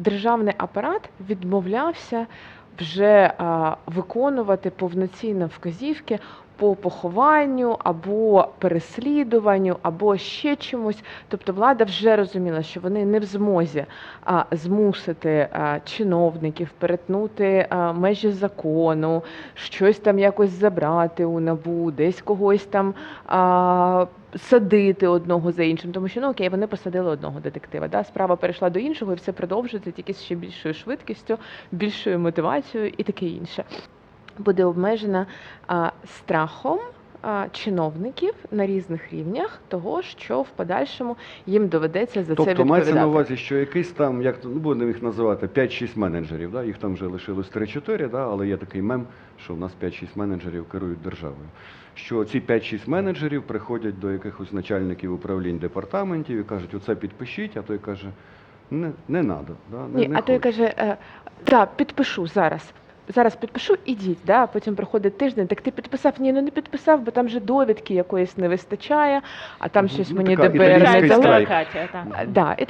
державний апарат відмовлявся вже виконувати повноцінно вказівки по похованню або переслідуванню, або ще чомусь. Тобто влада вже розуміла, що вони не в змозі змусити чиновників перетнути межі закону, щось там якось забрати у набу, десь когось там садити одного за іншим. Тому що ну окей, вони посадили одного детектива. Да? Справа перейшла до іншого, і все продовжується тільки з ще більшою швидкістю, більшою мотивацією і таке інше. Буде обмежена а, страхом а, чиновників на різних рівнях того, що в подальшому їм доведеться за це Тобто відповідати. мається на увазі, що якийсь там, як ну будемо їх називати, 5-6 менеджерів, да? їх там вже лишилось 3-4, да? але є такий мем, що в нас 5-6 менеджерів керують державою. Що ці 5-6 менеджерів приходять до якихось начальників управлінь департаментів і кажуть, оце підпишіть, а той каже, не, не надо. Да? Не, Ні, не а той каже, е, так, підпишу зараз. Зараз підпишу, ідіть, да? а потім проходить тиждень, так ти підписав? Ні, ну не підписав, бо там же довідки якоїсь не вистачає, а там щось ну, мені ДБР не історія. дало. страйк. Бюрократія, так. Да, і